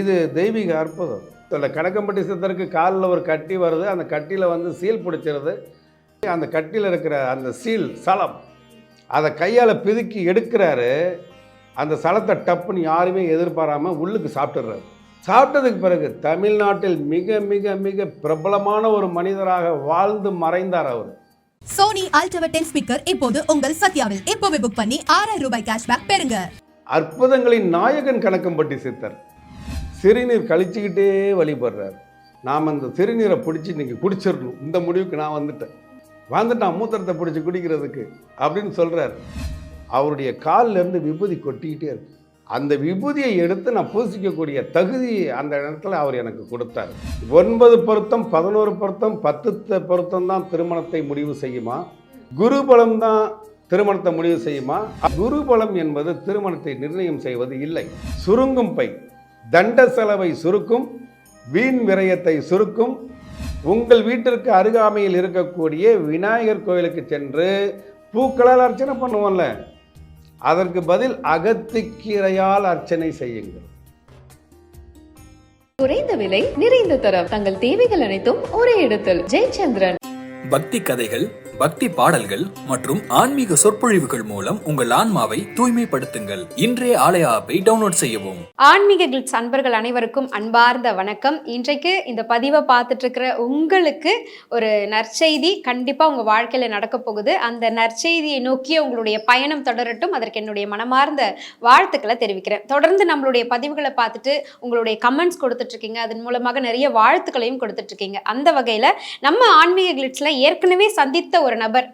இது தெய்வீக அற்புதம். இந்த கணக்கம்பட்டி சித்தருக்கு காலில் ஒரு கட்டி வருது. அந்த கட்டியில் வந்து சீல் பிடிச்சிருது. அந்த கட்டியில் இருக்கிற அந்த சீல் சலம் அதை கையால் பிதுக்கி எடுக்கிறாரு. அந்த சலத்தை டப்புன்னு யாருமே எதிர்பாராம உள்ளுக்கு சாப்பிட்டுறாரு சாப்பிட்டதுக்கு பிறகு தமிழ்நாட்டில் மிக மிக மிக பிரபலமான ஒரு மனிதராக வாழ்ந்து மறைந்தார் அவர். சோனி அல்ட்ரா டென் ஸ்பீக்கர் இப்போது உங்கள் சத்யாவில். இப்போவே புக் பண்ணி ஆறாயிரம் ரூபாய் கேஷ்பேக் பெறுங்க. அற்புதங்களின் நாயகன் கணக்கம்பட்டி சித்தர். சிறுநீர் கழிச்சுக்கிட்டே வழிபடுறாரு. நாம் அந்த சிறுநீரை பிடிச்சி நீங்கள் குடிச்சிடணும் இந்த முடிவுக்கு நான் வந்துட்டேன். வந்துட்டான் மூத்திரத்தை பிடிச்சி குடிக்கிறதுக்கு அப்படின்னு சொல்கிறார் அவருடைய காலிலேருந்து விபூதி கொட்டிக்கிட்டே இருக்கு. அந்த விபூதியை எடுத்து நான் பூசிக்கக்கூடிய தகுதி அந்த இடத்துல அவர் எனக்கு கொடுத்தார். ஒன்பது பொருத்தம் பதினோரு பொருத்தம் பத்து பொருத்தம் தான் திருமணத்தை முடிவு செய்யுமா? குருபலம் தான் திருமணத்தை முடிவு செய்யுமா? குருபலம் என்பது திருமணத்தை நிர்ணயம் செய்வது இல்லை. சுருங்கும் பை. தண்ட செலவை சுருக்கும் வீண் விரயத்தை சுருக்கும். உங்கள் வீட்டிற்கு அருகாமையில் இருக்கக்கூடிய விநாயகர் கோயிலுக்கு சென்று பூக்களால் அர்ச்சனை பண்ணுவோம்ல. அதற்கு பதில் அகத்துக்கீரையால் அர்ச்சனை செய்யுங்கள். குறைந்த விலை நிறைந்த தரம். தங்கள் தேவைகள் அனைத்தும் ஒரே இடத்தில். ஜெயச்சந்திரன். பக்தி கதைகள் பக்தி பாடல்கள் மற்றும் ஆன்மீக சொற்பொழிவுகள் மூலம் உங்கள் ஆன்மாவை தூய்மைப்படுத்துங்கள். இன்றைய ஆலய ஆப்பை டவுன்லோட் செய்யவும். ஆன்மீக கிளிட்ஸ் அன்பர்கள் அனைவருக்கும் அன்பார்ந்த வணக்கம். இன்றைக்கு இந்த பதிவை பார்த்துட்டு இருக்கிற உங்களுக்கு ஒரு நற்செய்தி கண்டிப்பாக உங்கள் வாழ்க்கையில் நடக்க போகுது. அந்த நற்செய்தியை நோக்கிய உங்களுடைய பயணம் தொடரட்டும். அதற்கு என்னுடைய மனமார்ந்த வாழ்த்துக்களை தெரிவிக்கிறேன். தொடர்ந்து நம்மளுடைய பதிவுகளை பார்த்துட்டு உங்களுடைய கமெண்ட்ஸ் கொடுத்துட்ருக்கீங்க. அதன் மூலமாக நிறைய வாழ்த்துக்களையும் கொடுத்துட்ருக்கீங்க. அந்த வகையில் நம்ம ஆன்மீக கிளிட்ஸில் ஏற்கனவே சந்தித்த ஒரு நபர்.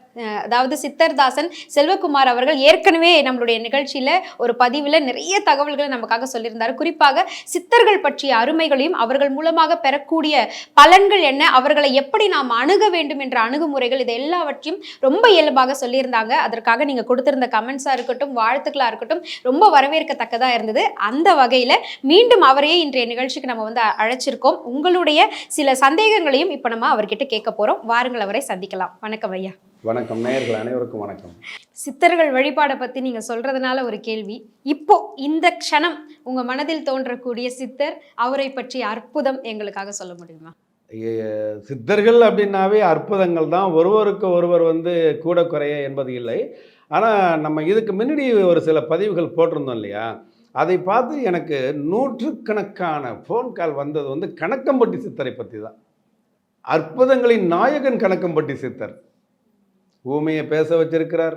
அதாவது சித்தர்தாசன் செல்வகுமார் அவர்கள் ஏற்கனவே நம்மளுடைய நிகழ்ச்சியில் ஒரு பதிவில் நிறைய தகவல்களை நமக்காக சொல்லியிருந்தார். குறிப்பாக சித்தர்கள் பற்றிய அருமைகளையும் அவர்கள் மூலமாக பெறக்கூடிய பலன்கள் என்ன அவர்களை எப்படி நாம் அணுக வேண்டும் என்ற அணுகுமுறைகள் இது எல்லாவற்றையும் ரொம்ப இயல்பாக சொல்லியிருந்தாங்க. அதற்காக நீங்கள் கொடுத்திருந்த கமெண்ட்ஸாக இருக்கட்டும் வாழ்த்துக்களாக இருக்கட்டும் ரொம்ப வரவேற்கத்தக்கதாக இருந்தது. அந்த வகையில் மீண்டும் அவரையே இன்றைய நிகழ்ச்சிக்கு நம்ம வந்து அழைச்சிருக்கோம். உங்களுடைய சில சந்தேகங்களையும் இப்போ நம்ம அவர்கிட்ட கேட்க போகிறோம் வாருங்கள் அவர். சந்திக்கலாம். வணக்கம் ஐயா. வணக்கம் நேயர்கள் அனைவருக்கும் வணக்கம். சித்தர்கள் வழிபாடை பற்றி நீங்கள் சொல்கிறதுனால ஒரு கேள்வி. இப்போ இந்த க்ஷணம் உங்கள் மனதில் தோன்றக்கூடிய சித்தர் அவரை பற்றிய அற்புதம் எங்களுக்காக சொல்ல முடியுமா? சித்தர்கள் அப்படின்னாவே அற்புதங்கள் தான். ஒருவருக்கு ஒருவர் வந்து கூட குறைய என்பது இல்லை. ஆனால் நம்ம இதுக்கு முன்னாடி ஒரு சில பதிவுகள் போட்டிருந்தோம் இல்லையா? அதை பார்த்து எனக்கு நூற்றுக்கணக்கான ஃபோன் கால் வந்தது வந்து கணக்கம்பட்டி சித்தரை பற்றி தான். அற்புதங்களின் நாயகன் கணக்கம்பட்டி சித்தர். ஊமையை பேச வச்சிருக்கிறார்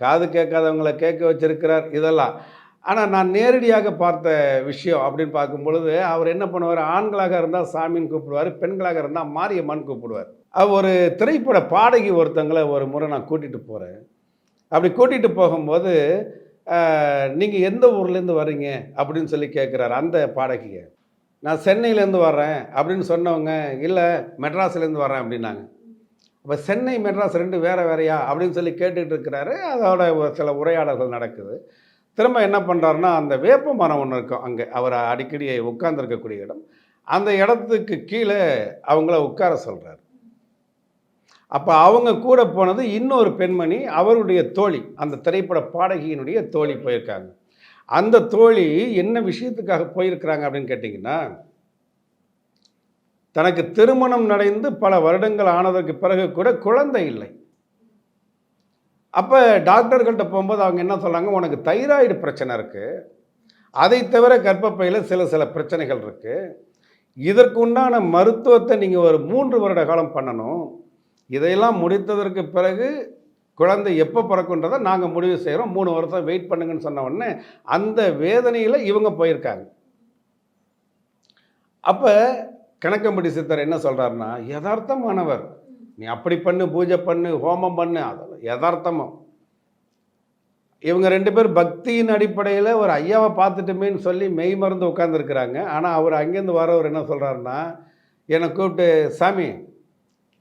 காது கேட்காதவங்களை கேட்க வச்சிருக்கிறார் இதெல்லாம். ஆனால் நான் நேரடியாக பார்த்த விஷயம் அப்படின்னு பார்க்கும் பொழுது அவர் என்ன பண்ணுவார்? ஆண்களாக இருந்தால் சாமின்னு கூப்பிடுவார் பெண்களாக இருந்தால் மாரியம்மன் கூப்பிடுவார். அவர் ஒரு திரைப்பட பாடகி ஒருத்தங்களை ஒரு முறை நான் கூட்டிகிட்டு போகிறேன் அப்படி கூட்டிகிட்டு போகும்போது நீங்கள் எந்த ஊர்லேருந்து வர்றீங்க? அப்படின்னு சொல்லி கேட்குறாரு அந்த பாடகியை. நான் சென்னையிலேருந்து வர்றேன் அப்படின்னு சொன்னவங்க இல்லை மெட்ராஸ்லேருந்து வர்றேன் அப்படின்னாங்க. அப்போ சென்னை மெட்ராஸ் ரெண்டு வேறு வேறையா அப்படின்னு சொல்லி கேட்டுக்கிட்டு இருக்கிறாரு. அதோட ஒரு சில உரையாடல்கள் நடக்குது. திரும்ப என்ன பண்ணுறாருன்னா அந்த வேப்ப மரம் ஒன்று இருக்கும் அங்கே. அவர் அடிக்கடி உட்கார்ந்துருக்கக்கூடிய இடம். அந்த இடத்துக்கு கீழே அவங்கள உட்கார சொல்கிறார் அப்போ அவங்க கூட போனது இன்னொரு பெண்மணி அவருடைய தோழி. அந்த திரைப்பட பாடகியினுடைய தோழி போயிருக்காங்க. அந்த தோழி என்ன விஷயத்துக்காக போயிருக்கிறாங்க அப்படின்னு கேட்டிங்கன்னா தனக்கு திருமணம் நடந்து பல வருடங்கள் ஆனதற்கு பிறகு கூட குழந்தை இல்லை. அப்போ டாக்டர்கள்ட்ட போகும்போது அவங்க என்ன சொல்றாங்க உனக்கு தைராய்டு பிரச்சனை இருக்குது அதை தவிர கர்ப்பப்பையில் சில சில பிரச்சனைகள் இருக்குது இதற்கு உண்டான மருத்துவத்தை நீங்கள் ஒரு மூன்று வருட காலம் பண்ணணும். இதையெல்லாம் முடித்ததற்கு பிறகு குழந்தை எப்போ பிறக்குன்றதை நாங்கள் முடிவு செய்கிறோம் மூணு வருஷம் வெயிட் பண்ணுங்கன்னு சொன்ன உடனே அந்த வேதனையில் இவங்க போயிருக்காங்க. அப்போ கணக்கம்படி சித்தர் என்ன சொல்கிறாருன்னா யதார்த்தமானவர். நீ அப்படி பண்ணு பூஜை பண்ணு ஹோமம் பண்ணு அதெல்லாம் யதார்த்தமும் இவங்க ரெண்டு பேர் பக்தியின் அடிப்படையில் ஒரு ஐயாவை பார்த்துட்டுமேன்னு சொல்லி மெய் மறந்து உட்காந்துருக்குறாங்க ஆனால் அவர் அங்கேருந்து வரவர் என்ன சொல்கிறாருன்னா என்னை கூப்பிட்டு சாமி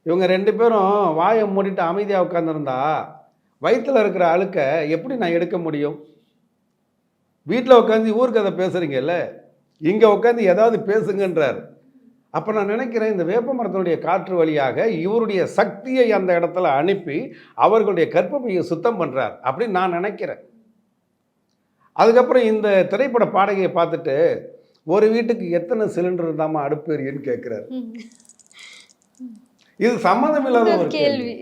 இவங்க ரெண்டு பேரும் வாயை மூடிட்டு அமைதியாக உட்காந்துருந்தா வயிற்றில் இருக்கிற அழுக்கை எப்படி நான் எடுக்க முடியும்? வீட்டில் உட்காந்து ஊர் பேசுகிறீங்கல்ல இங்கே உட்காந்து ஏதாவது பேசுங்கன்றார். அப்போ நான் நினைக்கிறேன் இந்த வேப்ப மரத்தினுடைய காற்று வழியாக இவருடைய சக்தியை அந்த இடத்துல அனுப்பி அவர்களுடைய கற்பமையை சுத்தம் பண்ணுறார் அப்படின்னு நான் நினைக்கிறேன். அதுக்கப்புறம் இந்த திரைப்பட பாடகையை பார்த்துட்டு ஒரு வீட்டுக்கு எத்தனை சிலிண்டர் இருந்தாமல் அடுப்பு எரியுன்னு கேட்குறாரு. இது சம்மந்தம் இல்லாத ஒரு கேள்வி.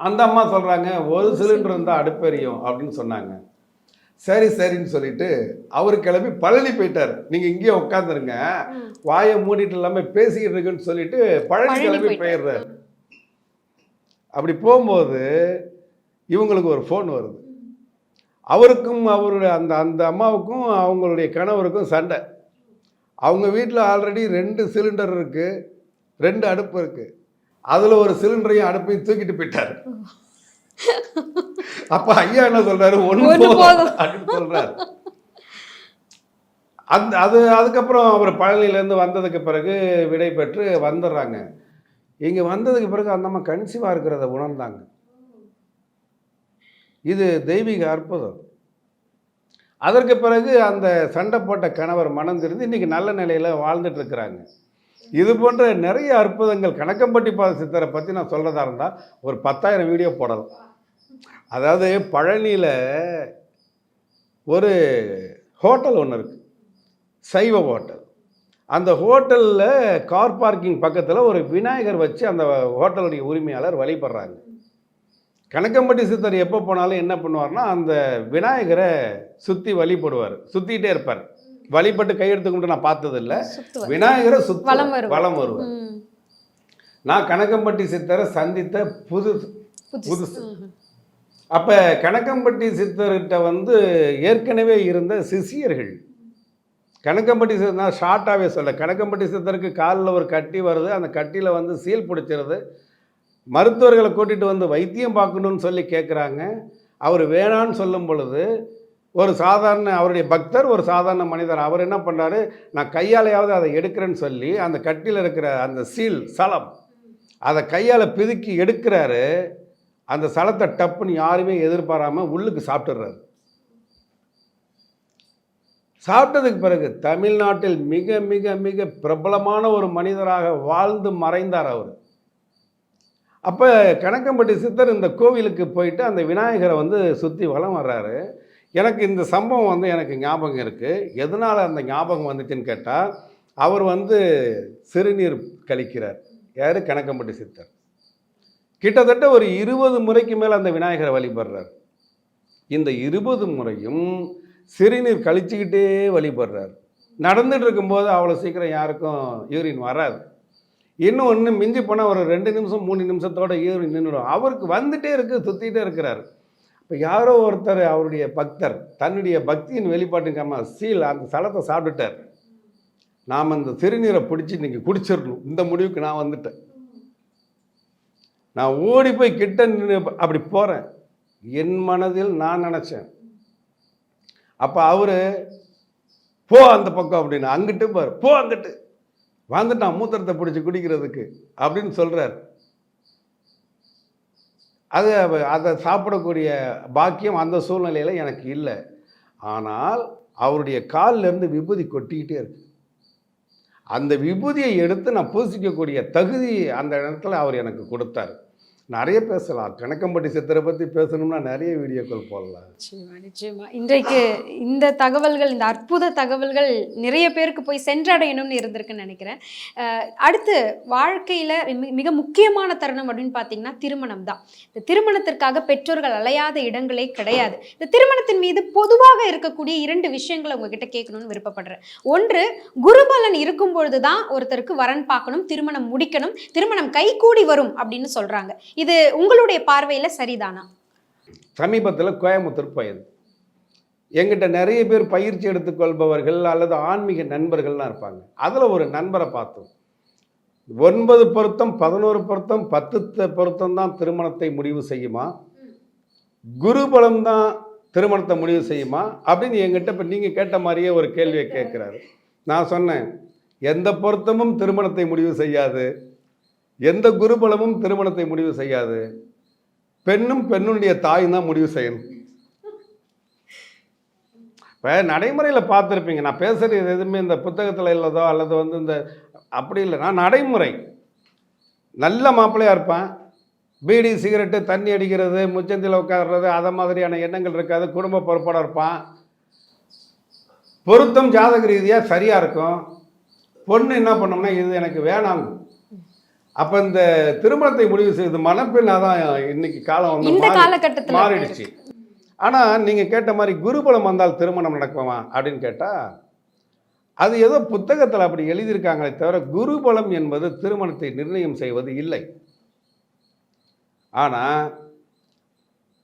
அந்த அம்மா சொல்கிறாங்க ஒரு சிலிண்டர் இருந்தால் அடுப்பெரியும் அப்படின்னு சொன்னாங்க. சரி சரின்னு சொல்லிட்டு அவர் கிளம்பி பழனி போயிட்டார். நீங்கள் இங்கேயே உட்காந்துருங்க. வாயை மூடிட்டு இல்லாமல் பேசிக்கிட்டு இருக்குன்னு சொல்லிட்டு பழனி கிளம்பி. போயிடுறாரு. அப்படி போகும்போது இவங்களுக்கு ஒரு ஃபோன் வருது. அவருக்கும் அவருடைய அந்த அந்த அம்மாவுக்கும் அவங்களுடைய கணவருக்கும் சண்டை. அவங்க வீட்டில் ஆல்ரெடி ரெண்டு சிலிண்டர் இருக்குது ரெண்டு அடுப்பு இருக்குது அதில் ஒரு சிலிண்டரையும் அடுப்பையும் தூக்கிட்டு போயிட்டார். அப்போ ஐயா என்ன சொல்றாரு? ஒண்ணு போதும். அப்படின்னு சொல்றாரு. அந்த அது அதுக்கப்புறம் அவர் பழனியிலேருந்து வந்ததுக்கு பிறகு விடை பெற்று வந்துடுறாங்க. இங்கே வந்ததுக்கு பிறகு அந்த அம்மா கன்சீவாக இருக்கிறத உணர்ந்தாங்க. இது தெய்வீக அற்புதம். அதற்கு பிறகு அந்த சண்டை போட்ட கணவர் மனம் திருந்து இன்னைக்கு நல்ல நிலையில் வாழ்ந்துட்டு இருக்கிறாங்க. இது போன்ற நிறைய அற்புதங்கள். கணக்கம்பட்டி பாத சித்தரை பற்றி நான் சொல்கிறதா இருந்தால் ஒரு பத்தாயிரம் வீடியோ போடலாம். அதாவது பழனியில் ஒரு ஹோட்டல் ஒன்று இருக்குது சைவ ஹோட்டல். அந்த ஹோட்டலில் கார் பார்க்கிங் பக்கத்தில் ஒரு விநாயகர் வச்சு அந்த ஹோட்டலுடைய உரிமையாளர் வழிபடுறாங்க. கணக்கம்பட்டி சித்தர் எப்போ போனாலும் என்ன பண்ணுவார்னா அந்த விநாயகரை சுற்றி வழிபடுவார். சுற்றிக்கிட்டே இருப்பார். வழிபட்டு கையெடுத்து கும்பிட்டு நான் பார்த்ததில்ல. விநாயகரை சுத்தி வலம் வருவார். வலம் வருவார் ம். நான் கணக்கம்பட்டி சித்தரை சந்தித்த புது புதுசு. அப்போ கணக்கம்பட்டி சித்தர்கிட்ட வந்து ஏற்கனவே இருந்த சிஷியர்கள் கணக்கம்பட்டி சித்தர் நான் ஷார்ட்டாகவே சொல்ல கணக்கம்பட்டி சித்தருக்கு காலில் ஒரு கட்டி வருது. அந்த கட்டியில் வந்து சீல் பிடிச்சிருது. மருத்துவர்களை கூட்டிகிட்டு வந்து வைத்தியம் பார்க்கணும்னு சொல்லி கேட்குறாங்க அவர் வேணான்னு சொல்லும் பொழுது ஒரு சாதாரண அவருடைய பக்தர் ஒரு சாதாரண மனிதர். அவர் என்ன பண்ணுறாரு நான் கையாலையாவது அதை எடுக்கிறேன்னு சொல்லி அந்த கட்டியில் இருக்கிற அந்த சீல் சலம் அதை கையால் பிதுக்கி எடுக்கிறாரு. அந்த சலத்தை டப்புன்னு யாருமே எதிர்பாராமல் உள்ளுக்கு சாப்பிட்டுறாரு சாப்பிட்டதுக்கு பிறகு தமிழ்நாட்டில் மிக மிக மிக பிரபலமான ஒரு மனிதராக வாழ்ந்து மறைந்தார் அவர். அப்போ கணக்கம்பட்டி சித்தர் இந்த கோவிலுக்கு போயிட்டு அந்த விநாயகரை வந்து சுற்றி வலம் வர்றாரு. எனக்கு இந்த சம்பவம் வந்து எனக்கு ஞாபகம் இருக்குது எதனால் அந்த ஞாபகம் வந்துச்சுன்னு கேட்டால் அவர் வந்து சிறுநீர் கழிக்கிறார். யார்? கணக்கம்பட்டி சித்தர். கிட்டத்தட்ட ஒரு இருபது முறைக்கு மேலே அந்த விநாயகரை வழிபடுறார். இந்த இருபது முறையும் சிறுநீர் கழிச்சுக்கிட்டே வழிபடுறார். நடந்துட்டு இருக்கும்போது அவ்வளோ சீக்கிரம் யாருக்கும் யூரின் வராது. இன்னும் ஒன்று மிஞ்சி போனால் ஒரு ரெண்டு நிமிஷம் மூணு நிமிஷத்தோட யூரின் நின்றுடும் அவருக்கு வந்துட்டே இருக்கு சுற்றிட்டே இருக்கிறார். இப்போ யாரோ ஒருத்தர் அவருடைய பக்தர் தன்னுடைய பக்தியின் வெளிப்பாட்டுக்காம சீல் அந்த சலத்தை சாப்பிட்டுட்டார். நாம் அந்த சிறுநீரை பிடிச்சி நீங்கள் குடிச்சிடணும் இந்த முடிவுக்கு நான் வந்துட்டேன். நான் ஓடி போய் கிட்ட நின்று அப்படி போகிறேன் என் மனதில் நான் நினச்சேன். அப்போ அவர் போ அந்த பக்கம் அப்படின்னு அங்கிட்டு பாரு. போ அங்கிட்டு. வந்துட்டான் மூத்திரத்தை பிடிச்சி குடிக்கிறதுக்கு அப்படின்னு சொல்கிறார் அது அதை சாப்பிடக்கூடிய பாக்கியம் அந்த சூழ்நிலையில் எனக்கு இல்லை. ஆனால் அவருடைய காலிலிருந்து விபூதி கொட்டிக்கிட்டே இருக்கு. அந்த விபூதியை எடுத்து நான் பூசிக்கக்கூடிய தகுதி அந்த இடத்துல அவர் எனக்கு கொடுத்தார். நிறைய பேசலாம். கணக்கம்பட்டி சித்தரை பற்றி பேசணும்னா நிறைய வீடியோக்கள் போடலாம். நிச்சயமா நிச்சயமா. இன்றைக்கு இந்த தகவல்கள் இந்த அற்புத தகவல்கள் நிறைய பேருக்கு போய் சென்றடையணும்னு இருந்திருக்குன்னு நினைக்கிறேன். அடுத்து வாழ்க்கையில மி- மிக முக்கியமான தருணம் அப்படின்னு பார்த்தீங்கன்னா திருமணம் தான். இந்த திருமணத்திற்காக பெற்றோர்கள் அலையாத இடங்களே கிடையாது. இந்த திருமணத்தின் மீது பொதுவாக இருக்கக்கூடிய இரண்டு விஷயங்களை உங்ககிட்ட கேட்கணும்னு விருப்பப்படுறேன். ஒன்று குருபலன் இருக்கும் பொழுதுதான் ஒருத்தருக்கு வரன் பார்க்கணும் திருமணம் முடிக்கணும் திருமணம் கைகூடி வரும் அப்படின்னு சொல்கிறாங்க இது உங்களுடைய பார்வையில சரிதானா? சமீபத்தில் கோயம்புத்தூர் போயது. எங்கிட்ட நிறைய பேர் பயிற்சி எடுத்துக்கொள்பவர்கள் அல்லது ஆன்மீக நண்பர்கள்லாம் இருப்பாங்க. அதில் ஒரு நண்பரை பார்த்தோம். ஒன்பது பொருத்தம் பதினோரு பொருத்தம் பத்து பொருத்தம் தான் திருமணத்தை முடிவு செய்யுமா? குருபலம் தான் திருமணத்தை முடிவு செய்யுமா? அப்படின்னு எங்கிட்ட இப்போ நீங்கள் கேட்ட மாதிரியே ஒரு கேள்வியை கேட்குறாரு. நான் சொன்னேன் எந்த பொருத்தமும் திருமணத்தை முடிவு செய்யாது. எந்த குருபலமும் திருமணத்தை முடிவு செய்யாது. பெண்ணும் பெண்ணுடைய தாயும் தான் முடிவு செய்யணும். இப்போ நடைமுறையில் பார்த்துருப்பீங்க. நான் பேசுகிறது எதுவுமே இந்த புத்தகத்தில் இல்லதோ அல்லது வந்து இந்த அப்படி இல்லை. நான் நடைமுறை. நல்ல மாப்பிள்ளையாக இருப்பேன். பீடி சிகரெட்டு தண்ணி அடிக்கிறது முச்சந்தியில் உட்கார்றது அதை மாதிரியான எண்ணங்கள் இருக்காது. குடும்ப பொறுப்போட இருப்பான். பொருத்தம் ஜாதக ரீதியாக சரியாக இருக்கும். பொண்ணு என்ன பண்ணோம்னா இது எனக்கு வேணாம். அப்போ இந்த திருமணத்தை முடிவு செய்து மணப்பெண்ணாக தான் இன்னைக்கு காலம் வந்து இந்த காலகட்டத்துல மாறிடுச்சு. ஆனால் நீங்கள் கேட்ட மாதிரி குருபலம் வந்தால் திருமணம் நடக்குமா? அப்படின்னு கேட்டால் அது ஏதோ புத்தகத்தில் அப்படி எழுதியிருக்காங்களே தவிர குருபலம் என்பது திருமணத்தை நிர்ணயம் செய்வது இல்லை. ஆனால்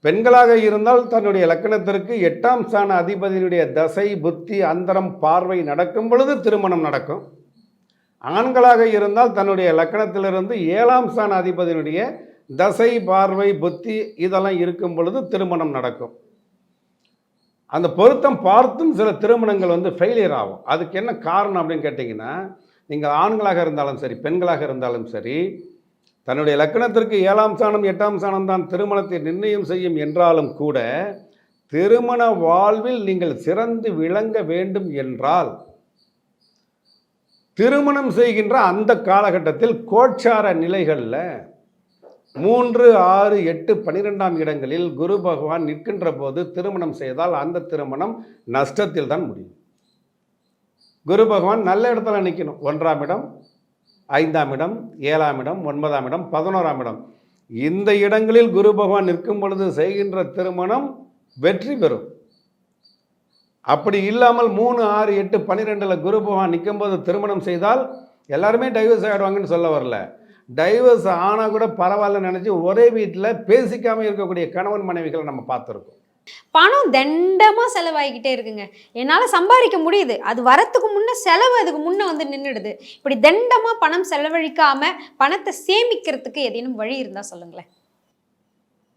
பெண்களாக இருந்தால் தன்னுடைய லக்கணத்திற்கு எட்டாம் ஸ்தான அதிபதியினுடைய தசை புத்தி அந்தரம் பார்வை நடக்கும் பொழுது திருமணம் நடக்கும். ஆண்களாக இருந்தால் தன்னுடைய லக்கணத்திலிருந்து ஏழாம் ஸ்தான அதிபதியினுடைய தசை பார்வை புத்தி இதெல்லாம் இருக்கும் பொழுது திருமணம் நடக்கும். அந்த பொருத்தம் பார்த்தும் சில திருமணங்கள் வந்து ஃபெயிலியர் ஆகும். அதுக்கு என்ன காரணம் அப்படின்னு கேட்டிங்கன்னா நீங்கள் ஆண்களாக இருந்தாலும் சரி பெண்களாக இருந்தாலும் சரி தன்னுடைய லக்கணத்திற்கு ஏழாம் சாணம் எட்டாம் சாணம் தான் திருமணத்தை நிர்ணயம் செய்யும் என்றாலும் கூட திருமண வாழ்வில் நீங்கள் சிறந்து விளங்க வேண்டும் என்றால் திருமணம் செய்கின்ற அந்த காலகட்டத்தில் கோட்சார நிலைகளில் மூன்று ஆறு எட்டு பனிரெண்டாம் இடங்களில் குரு பகவான் நிற்கின்ற போது திருமணம் செய்தால் அந்த திருமணம் நஷ்டத்தில் தான் முடியும். குரு பகவான் நல்ல இடத்துல நிற்கணும் ஒன்றாம் இடம் ஐந்தாம் இடம் ஏழாம் இடம் ஒன்பதாம் இடம் பதினோராம் இடம். இந்த இடங்களில் குரு பகவான் நிற்கும் பொழுது செய்கின்ற திருமணம் வெற்றி பெறும். அப்படி இல்லாமல் மூணு ஆறு எட்டு பன்னிரெண்டில் குரு பகவான் நிற்கும்போது திருமணம் செய்தால் எல்லாருமே டைவர்ஸ் ஆகிடுவாங்கன்னு சொல்ல வரல. டைவர்ஸ் ஆனால் கூட பரவாயில்ல நினச்சி ஒரே வீட்டில் பேசிக்காமல் இருக்கக்கூடிய கணவன் மனைவிகளை நம்ம பார்த்துருக்கோம். பணம் தண்டமா செலவாகிக்கிட்டே இருக்குங்க. என்னால சம்பாதிக்க முடியுது. அது வரத்துக்கு முன்ன செலவு அதுக்கு முன்ன வந்து நின்றுடுது இப்படி தண்டமா பணம் செலவழிக்காம பணத்தை சேமிக்கிறதுக்கு ஏதேனும் வழி இருந்தா சொல்லுங்களேன்.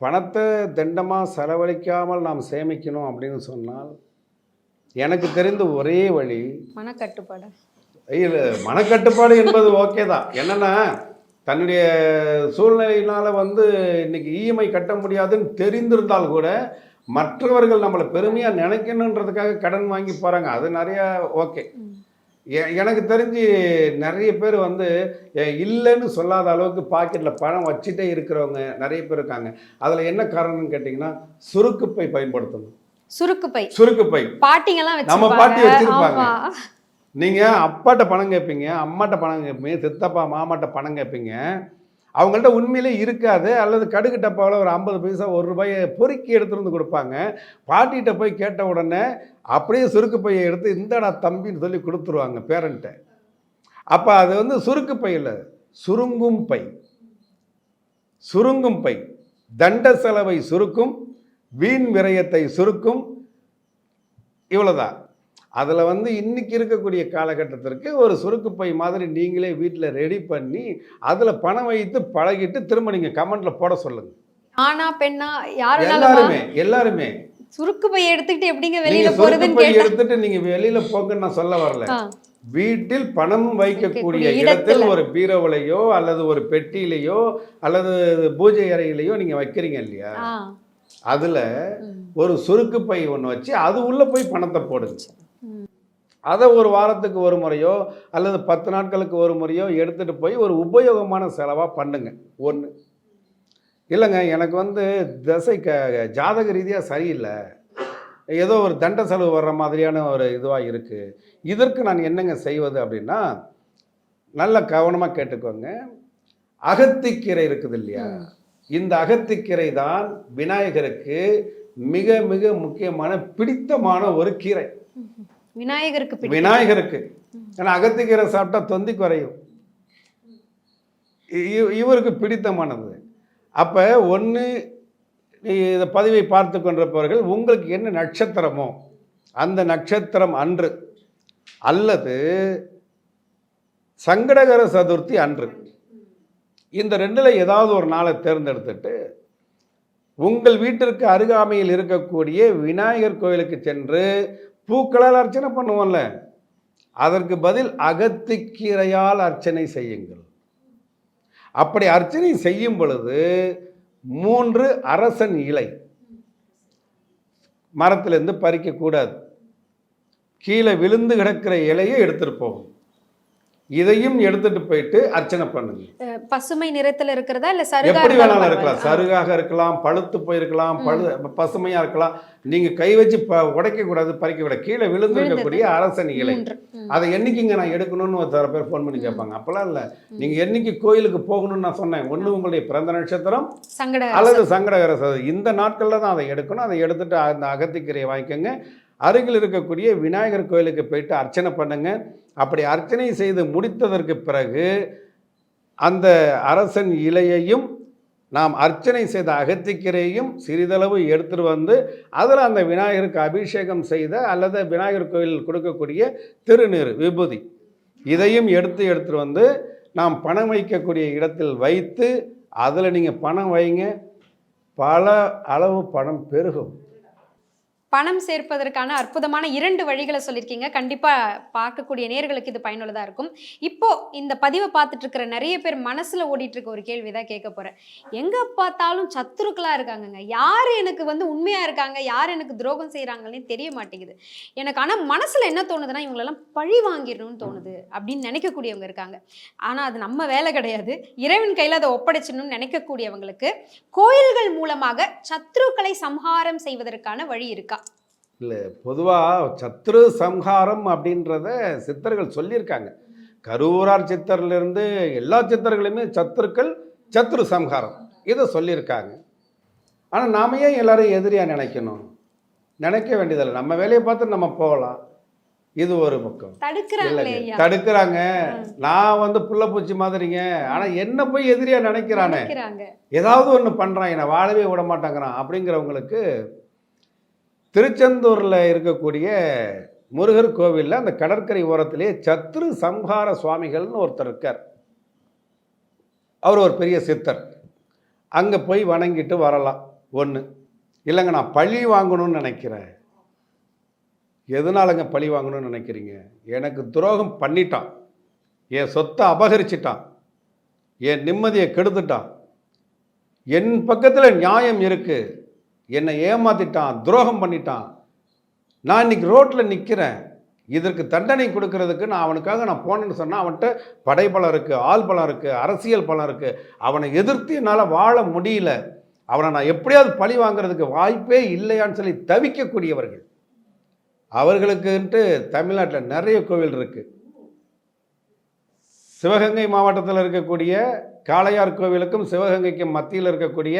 பணத்தை தண்டமாக செலவழிக்காமல் நாம் சேமிக்கணும் அப்படின்னு சொன்னால் எனக்கு தெரிந்த ஒரே வழி மனக்கட்டுப்பாடு. இல்லை மனக்கட்டுப்பாடு என்பது ஓகே தான். என்னென்னா தன்னுடைய சூழ்நிலையினால் வந்து இன்னைக்கு இஎம்ஐ கட்ட முடியாதுன்னு தெரிந்திருந்தால் கூட மற்றவர்கள் நம்மளை பெருமையாக நினைக்கணுன்றதுக்காக கடன் வாங்கி போகிறாங்க அது நிறையா ஓகே எனக்கு தெரிஞ்சு நிறைய பேர் வந்து இல்லைன்னு சொல்லாத அளவுக்கு பாக்கெட்டில் பணம் வச்சுட்டே இருக்கிறவங்க நிறைய பேர் இருக்காங்க. அதில் என்ன காரணம்னு கேட்டிங்கன்னா சுருக்குப்பை பயன்படுத்தணும். சுருக்கு பை. சுருக்குப்பை பாட்டிங்கெல்லாம் நம்ம பாட்டி வச்சிருப்பாங்க. நீங்கள் அப்பாட்ட பணம் கேட்பீங்க அம்மாட்ட பணம் கேட்பீங்க சித்தப்பா மாமாட்ட பணம் கேட்பீங்க அவங்கள்ட்ட உண்மையிலே இருக்காது. அல்லது கடுகு டப்பாவில் ஒரு ஐம்பது பைசா ஒரு ரூபாயை பொறுக்கி எடுத்துட்டு வந்து கொடுப்பாங்க. பாட்டிகிட்ட போய் கேட்ட உடனே அப்படியே சுருக்கு பையை எடுத்து இந்தடா தம்பின்னு சொல்லி கொடுத்துருவாங்க பேரண்ட்டை. அப்போ அது வந்து சுருக்கு பை இல்லை சுருங்கும் பை. சுருங்கும் பை. தண்ட செலவை சுருக்கும் வீண் விரயத்தை சுருக்கும் இவ்வளோதான் அதில் வந்து இன்னைக்கு இருக்கக்கூடிய காலகட்டத்திற்கு ஒரு சுருக்கு பை மாதிரி நீங்களே வீட்டில் ரெடி பண்ணி அதில் பணம் வைத்து பழகிட்டு திரும்ப நீங்கள் கமெண்ட்டில் போட சொல்லுங்க. ஆனா பெண்ணா யாரு எல்லாருமே எல்லாருமே. சுருக்கு பை எடுத்துக்கிட்டு எப்படிங்க வெளியில போறதுன்னு எடுத்துட்டு நீங்க வெளியில போங்கன்னு நான் சொல்ல வரல. வீட்டில் பணம் வைக்கக்கூடிய இடத்தில். ஒரு பீரோவிலையோ அல்லது ஒரு பெட்டியிலையோ அல்லது பூஜை அறையிலையோ நீங்க வைக்கிறீங்க இல்லையா. அதுல. ஒரு சுருக்கு பை ஒன்று வச்சு அது உள்ள போய் பணத்தை ம். அதை ஒரு வாரத்துக்கு ஒரு முறையோ அல்லது பத்து நாட்களுக்கு ஒரு முறையோ எடுத்துட்டு போய் ஒரு உபயோகமான செலவா பண்ணுங்க. ஒன்று இல்லைங்க எனக்கு வந்து திசை க ஜாதக ரீதியாக சரியில்லை. ஏதோ ஒரு தண்ட செலவு வர்ற மாதிரியான ஒரு இதுவாக இருக்குது இதற்கு நான் என்னங்க செய்வது அப்படின்னா நல்ல கவனமாக கேட்டுக்கோங்க. அகத்திக்கீரை இருக்குது இல்லையா? இந்த அகத்திக்கீரை தான் விநாயகருக்கு மிக மிக முக்கியமான பிடித்தமான ஒரு கீரை. விநாயகருக்கு. விநாயகருக்கு. ஏன்னா அகத்திக்கீரை சாப்பிட்டா தொந்தி குறையும். இவருக்கு பிடித்தமானது. அப்போ ஒன்று இந்த பதிவை பார்த்து கொண்டிருப்பவர்கள் உங்களுக்கு என்ன நட்சத்திரமோ அந்த நட்சத்திரம் அன்று அல்லது சங்கடகர சதுர்த்தி அன்று இந்த ரெண்டில் ஏதாவது ஒரு நாளை தேர்ந்தெடுத்துட்டு உங்கள் வீட்டிற்கு அருகாமையில் இருக்கக்கூடிய விநாயகர் கோயிலுக்கு சென்று பூக்களால் அர்ச்சனை பண்ணுவோம்ல. அதற்கு பதில் அகத்திக்கீரையால் அர்ச்சனை செய்யுங்கள். அப்படி அர்ச்சனை செய்யும் பொழுது மூன்று அரசன் இலை மரத்திலிருந்து பறிக்கக்கூடாது. கீழே விழுந்து கிடக்கிற இலையை எடுத்துகிட்டு போகும் இதையும் எடுத்துட்டு போயிட்டு அர்ச்சனை பண்ணுங்க. பசுமை நிறத்துல இருக்கிறதா இல்ல சருகா எப்படி வேணாலும் இருக்கலாம். சருகாக இருக்கலாம் பழுத்து போயிருக்கலாம் பழு பசுமையா இருக்கலாம். நீங்க கை வச்சு ப உடைக்க கூடாது பறிக்க கூடாது. கீழே விழுந்திருக்கக்கூடிய அரசன் இலை மூன்று. ம். அதை என்னைக்குங்க நான் எடுக்கணும்னு ஒரு தர பேர் ஃபோன் பண்ணி கேட்பாங்க. அப்பெல்லாம் இல்லை. நீங்க என்னைக்கு கோயிலுக்கு போகணும்னு நான் சொன்னேன். ஒண்ணு உங்களுடைய பிறந்த நட்சத்திரம் அல்லது சங்கடகர இந்த நாட்களில் தான் அதை எடுக்கணும். அதை எடுத்துட்டு அந்த அகத்திக்கரையை வாங்கிக்கோங்க. அருகில் இருக்கக்கூடிய விநாயகர் கோயிலுக்கு போயிட்டு அர்ச்சனை பண்ணுங்க. அப்படி அர்ச்சனை செய்து முடித்ததற்கு பிறகு அந்த அரசன் இலையையும் நாம் அர்ச்சனை செய்த அகத்திக்கரையையும் சிறிதளவு எடுத்துட்டு வந்து அதில் அந்த விநாயகருக்கு அபிஷேகம் செய்த அல்லது விநாயகர் கோயிலில் கொடுக்கக்கூடிய திருநீர் விபூதி இதையும் எடுத்து எடுத்துட்டு வந்து நாம் பணம் வைக்கக்கூடிய இடத்தில் வைத்து அதில் நீங்கள் பணம் வைங்க. பல அளவு பணம் பெருகும். பணம் சேர்ப்பதற்கான அற்புதமான இரண்டு வழிகளை சொல்லியிருக்கீங்க. கண்டிப்பாக பார்க்கக்கூடிய நேர்களுக்கு இது பயனுள்ளதாக இருக்கும். இப்போது இந்த பதிவை பார்த்துட்டு இருக்கிற நிறைய பேர் மனசில் ஓடிட்டுருக்க ஒரு கேள்வி தான் கேட்க போகிறேன் எங்கே பார்த்தாலும் சத்துருக்களாக இருக்காங்கங்க. யார் எனக்கு வந்து உண்மையாக இருக்காங்க? யார் எனக்கு துரோகம் செய்கிறாங்கன்னே தெரிய மாட்டேங்குது. எனக்கு ஆனால் மனசில் என்ன தோணுதுன்னா இவங்களெல்லாம் பழி வாங்கிடணும்னு தோணுது அப்படின்னு நினைக்கக்கூடியவங்க இருக்காங்க. ஆனால் அது நம்ம வேலை கிடையாது. இறைவன் கையில் அதை ஒப்படைச்சிடணும்னு நினைக்கக்கூடியவங்களுக்கு கோயில்கள் மூலமாக சத்ருக்களை சம்ஹாரம் செய்வதற்கான வழி இருக்கா? பொதுவாக சத்ரு சம்ஹாரம் அப்படின்றத சித்தர்கள் சொல்லியிருக்காங்க. கரூரார் சித்தர்லேருந்து எல்லா சித்தர்களுமே சத்துருக்கள் சத்ரு சம்ஹாரம். இதை சொல்லியிருக்காங்க. ஆனால் நாம ஏன் எல்லாரும் எதிரியாக நினைக்கணும்? நினைக்க வேண்டியதில்லை. நம்ம வேலையை பார்த்து நம்ம போகலாம். இது ஒரு பக்கம். தடுக்கிறாங்க. நான் வந்து புள்ளப்பூச்சி மாதிரிங்க. ஆனால் என்ன போய் எதிரியாக நினைக்கிறானே. ஏதாவது ஒன்று பண்ணுறான் என்னை வாழவே விட மாட்டேங்கிறான் அப்படிங்கிறவங்களுக்கு திருச்செந்தூரில் இருக்கக்கூடிய முருகர் கோவிலில் அந்த கடற்கரை ஓரத்திலே சத்ரு சம்ஹார சுவாமிகள்னு ஒருத்தர் இருக்கார். அவர் ஒரு பெரிய சித்தர். அங்கே போய் வணங்கிட்டு வரலாம். ஒன்று இல்லைங்க நான் பழி வாங்கணும்னு நினைக்கிறேன். எதனாலங்க பழி வாங்கணும்னு நினைக்கிறீங்க? எனக்கு துரோகம் பண்ணிட்டான். என் சொத்தை அபகரிச்சிட்டான். என் நிம்மதியை கெடுத்துட்டான். என் பக்கத்தில் நியாயம் இருக்குது என்னை ஏமாத்திட்டான் துரோகம் பண்ணிட்டான். நான் இன்னைக்கு ரோட்டில் நிற்கிறேன் இதற்கு தண்டனை கொடுக்கறதுக்கு நான் அவனுக்காக நான் போனேன்னு சொன்னால் அவன்கிட்ட படைபலம் இருக்குது ஆள் பலம் இருக்குது அரசியல் பலம் இருக்குது அவனை எதிர்த்து என்னால் வாழ முடியல. அவனை நான் எப்படியாவது பழி வாங்குறதுக்கு வாய்ப்பே இல்லையான்னு சொல்லி தவிக்கக்கூடியவர்கள். அவர்களுக்குன்ட்டு தமிழ்நாட்டில் நிறைய கோவில் இருக்குது சிவகங்கை மாவட்டத்தில் இருக்கக்கூடிய காளையார் கோவிலுக்கும் சிவகங்கைக்கும் மத்தியில் இருக்கக்கூடிய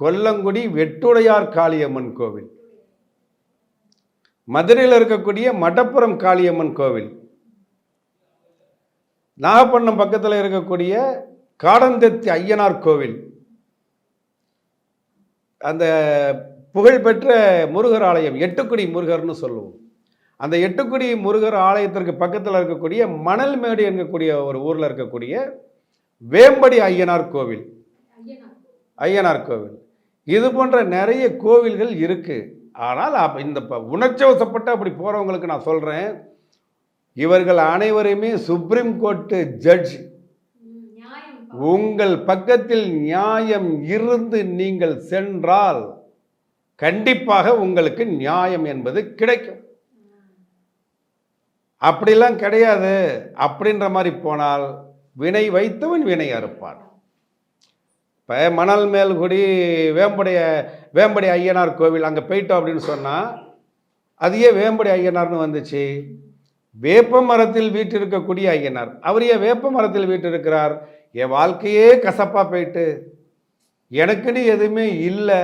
கொல்லங்குடி வெட்டுடையார் காளியம்மன் கோவில். மதுரையில் இருக்கக்கூடிய மடப்புறம் காளியம்மன் கோவில். நாகப்பட்டினம் பக்கத்தில் இருக்கக்கூடிய காடந்தெத்தி ஐயனார் கோவில். அந்த புகழ்பெற்ற முருகர் ஆலயம் எட்டுக்குடி முருகர்னு சொல்லுவோம். அந்த எட்டுக்குடி முருகர் ஆலயத்திற்கு பக்கத்தில் இருக்கக்கூடிய மணல்மேடு என்கக்கூடிய ஒரு ஊரில் இருக்கக்கூடிய வேம்படி ஐயனார் கோவில். ஐயனார் கோவில். இது போன்ற நிறைய கோவில்கள் இருக்குது ஆனால் அப்போ இந்த ப- அப்படி போகிறவங்களுக்கு நான் சொல்கிறேன் இவர்கள் அனைவருமே சுப்ரீம் கோர்ட்டு ஜட்ஜ் உங்கள் பக்கத்தில் நியாயம் இருந்து நீங்கள் சென்றால் கண்டிப்பாக உங்களுக்கு நியாயம் என்பது கிடைக்கும். அப்படிலாம் கிடையாது. அப்படின்ற மாதிரி போனால் வினை வைத்தவன் வினை அறுப்பான். இப்போ மணல் மேல்குடி வேம்படைய வேம்படி ஐயனார் கோவில் அங்கே போயிட்டோம் அப்படின்னு சொன்னால் அது ஏன் வேம்படி ஐயனார்னு வந்துச்சு. வேப்ப மரத்தில் இருக்கக்கூடிய ஐயனார். அவர் ஏன் வேப்ப மரத்தில் இருக்கிறார் என் வாழ்க்கையே கசப்பாக போயிட்டு. எனக்குன்னு எதுவுமே இல்லை.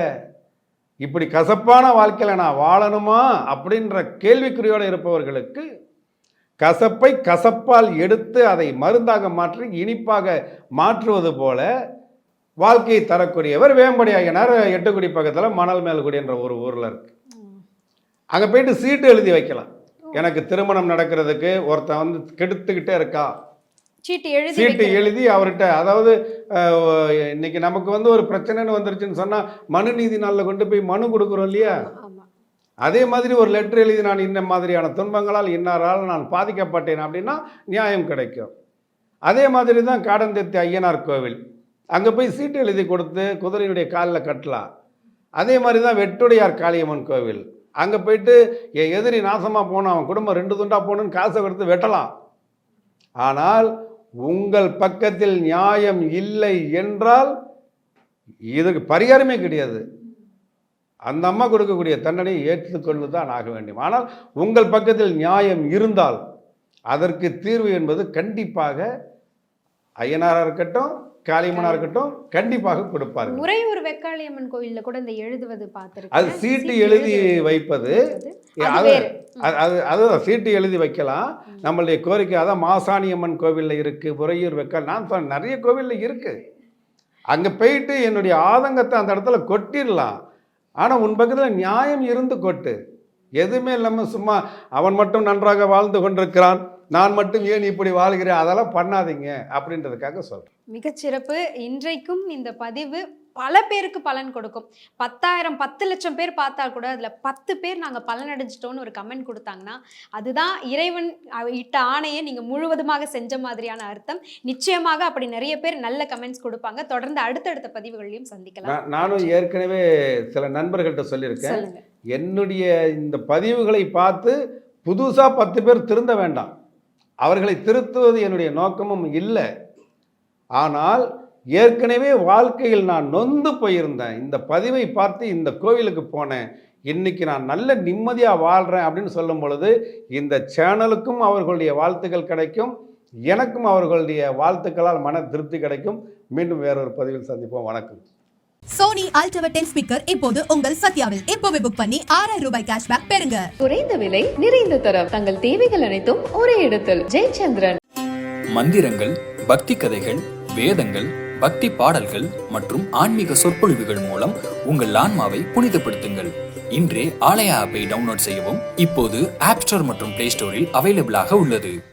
இப்படி கசப்பான வாழ்க்கையில் நான் வாழணுமா? அப்படின்ற கேள்விக்குறியோடு இருப்பவர்களுக்கு கசப்பை கசப்பால் எடுத்து அதை மருந்தாக மாற்றி இனிப்பாக மாற்றுவது போல வாழ்க்கையை தரக்கூடியவர் வேம்படி ஐயனார் எட்டுக்குடி பக்கத்தில் மணல் மேல்குடி என்ற ஒரு ஊரில் இருக்கு. அங்கே போயிட்டு சீட்டு எழுதி வைக்கலாம். எனக்கு திருமணம் நடக்கிறதுக்கு ஒருத்தன் வந்து கெடுத்துக்கிட்டே இருக்கான் சீட்டு எழுதி சீட்டு. எழுதி அவர்கிட்ட அதாவது இன்னைக்கு நமக்கு வந்து ஒரு பிரச்சனைன்னு வந்துருச்சுன்னு சொன்னால் மனு நீதி நாளில் கொண்டு போய் மனு கொடுக்குறோம் இல்லையா? அதே மாதிரி ஒரு லெட்டர் எழுதி நான் இந்த மாதிரியான துன்பங்களால் இன்னாரால் நான் பாதிக்கப்பட்டேன் அப்படின்னா நியாயம் கிடைக்கும். அதே மாதிரி தான் காடந்தெத்தி ஐயனார் கோவில். அங்கே போய் சீட்டு எழுதி கொடுத்து குதிரையுடைய காலில் கட்டலாம். அதே மாதிரி தான் வெட்டுடையார் காளியம்மன் கோவில். அங்கே போயிட்டு என் எதிரி நாசமாக போனோம் அவன் குடும்பம் ரெண்டு துண்டாக போகணுன்னு காசை கொடுத்து வெட்டலாம். ஆனால் உங்கள் பக்கத்தில் நியாயம் இல்லை என்றால் இதுக்கு பரிகாரமே கிடையாது. அந்த அம்மா கொடுக்கக்கூடிய தண்டனையை ஏற்றுக்கொண்டு தான் ஆக வேண்டும். ஆனால் உங்கள் பக்கத்தில் நியாயம் இருந்தால் அதற்கு தீர்வு என்பது கண்டிப்பாக ஐயனாராக இருக்கட்டும் காளியம்மனாக இருக்கட்டும் கண்டிப்பாக கொடுப்பார்கள். உறையூர் வெக்காளியம்மன் கோயில்ல கூட இந்த எழுதுவது பார்த்திருக்கேன் அது சீட்டு எழுதி வைப்பது. அது அது வேறு. அது அது அதுதான் சீட்டு எழுதி வைக்கலாம். நம்மளுடைய கோரிக்கை அதான் மாசாணியம்மன் கோவிலில் இருக்குது உறையூர் வெக்கால் நான் சொன்ன நிறைய கோவிலில் இருக்குது அங்கே போயிட்டு என்னுடைய ஆதங்கத்தை அந்த இடத்துல கொட்டிடலாம். ஆனால் உன் பக்கத்தில் நியாயம் இருந்து கொட்டு. எதுவுமே இல்லாமல் சும்மா அவன் மட்டும் நன்றாக வாழ்ந்து கொண்டிருக்கிறான். நான் மட்டும் ஏன் இப்படி வாழ்கிறேன்? அதெல்லாம் பண்ணாதீங்க அப்படின்றதுக்காக சொல்கிறேன் மிகச்சிறப்பு. இன்றைக்கும் இந்த பதிவு பல பேருக்கு பலன் கொடுக்கும். பத்தாயிரம் பத்து லட்சம் பேர் பார்த்தா கூட அதுல பத்து பேர் நாங்க பலன் அடைஞ்சிட்டோம்னு ஒரு கமெண்ட் கொடுத்தாங்கன்னா அதுதான் இறைவன் இட்ட ஆணையை நீங்க முழுவதுமாக செஞ்ச மாதிரியான அர்த்தம். நிச்சயமாக அப்படி நிறைய பேர் நல்ல கமெண்ட்ஸ் கொடுப்பாங்க. தொடர்ந்து அடுத்தடுத்த பதிவுகளையும் சந்திக்கலாம். நான் நானும் ஏற்கனவே சில நண்பர்கள்ட்ட சொல்லியிருக்கேன். என்னுடைய இந்த பதிவுகளை பார்த்து புதுசாக பத்து பேர் திருந்த வேண்டாம். அவர்களை திருத்துவது என்னுடைய நோக்கமும் இல்லை. ஆனால் ஏற்கனவே வாழ்க்கையில் நான் நொந்து போயிருந்தேன். இந்த பதிவை பார்த்து இந்த கோவிலுக்கு போனேன். இன்னைக்கு நான் நல்ல நிம்மதியாக வாழ்கிறேன் அப்படின்னு சொல்லும் பொழுது இந்த சேனலுக்கும் அவர்களுடைய வாழ்த்துக்கள் கிடைக்கும். எனக்கும் அவர்களுடைய வாழ்த்துக்களால் மன திருப்தி கிடைக்கும். மீண்டும் வேறொரு பதிவில் சந்திப்போம். வணக்கம். சோனி அல்ட்ரா டென் ஸ்பீக்கர் இப்போது உங்கள் சத்யாவில். இப்போவே புக் பண்ணி ஆறாயிரம் ரூபாய் கேஷ்பேக் பெறுங்க. குறைந்த விலை நிறைந்த தரம். தங்கள் தேவைகள் அனைத்தும் ஒரே இடத்தில். ஜெயச்சந்திரன். மந்திரங்கள் பக்தி கதைகள் வேதங்கள் பக்தி பாடல்கள் மற்றும் ஆன்மீக சொற்பொழிவுகள் மூலம் உங்கள் ஆன்மாவை புனிதப்படுத்துங்கள். இன்றே ஆலயா ஆப்பை டவுன்லோட் செய்யவும். இப்போது ஆப் ஸ்டோர் மற்றும் பிளே ஸ்டோரில் அவைலபிளாக உள்ளது.